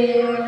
Amen.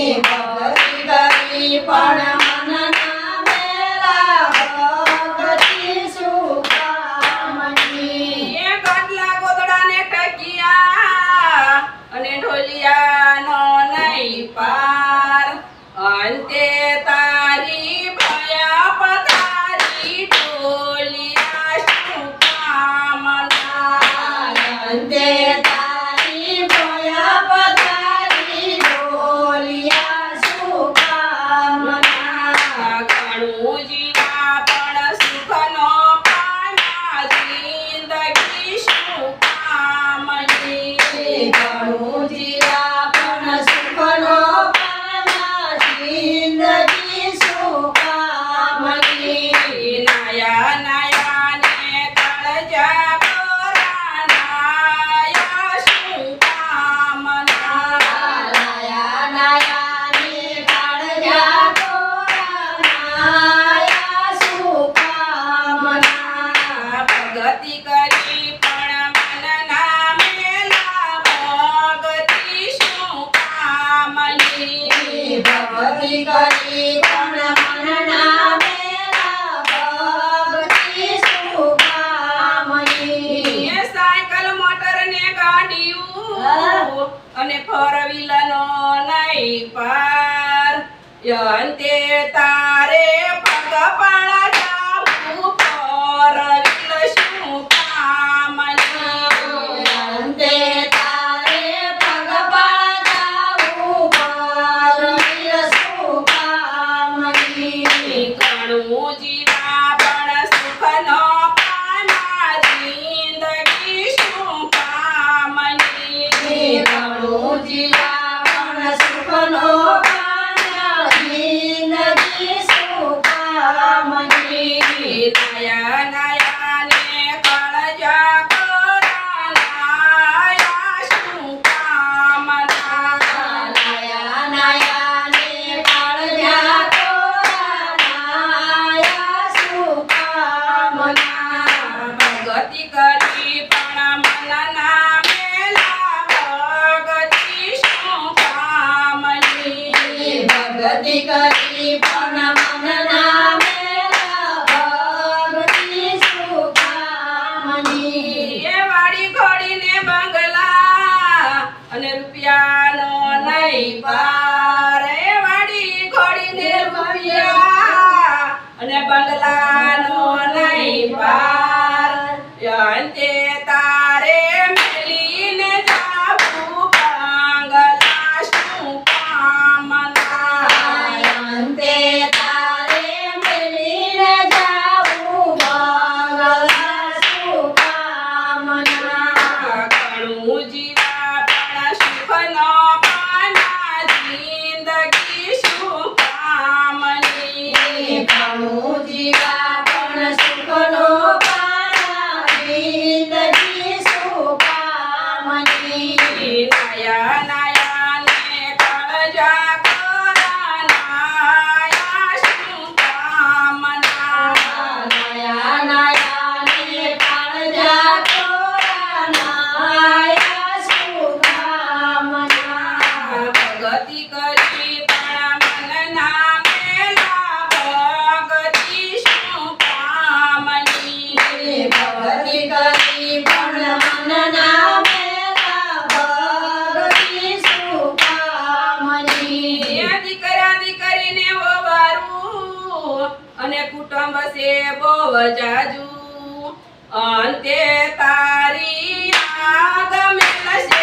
Viva! ડીયું અને ફરવીલાનો નહીં પાર. અંતે તારે પગ પાળા જાવું ફરવીલ શું કામ અંતે તારે પગ પાળા જાવું શું કામ નીકળવું જીવા અને રૂપિયાનો નહીં પારે વાડી ઘોડીને રૂપિયા. અને બંગલાનો નહીં પાર. અંતે aquí. અને કુટુંબ સે બહુ જાજુ. અંતે તારી આગમે લશે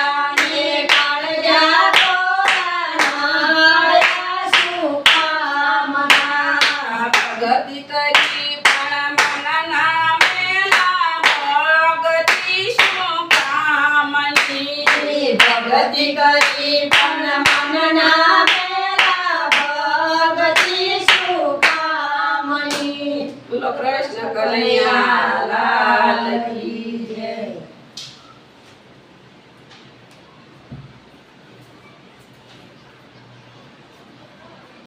ભગતી કરી પણ મનના પેલા ભગતી સુકામણી કૃષ્ણ કલ્યાણ લાલ કી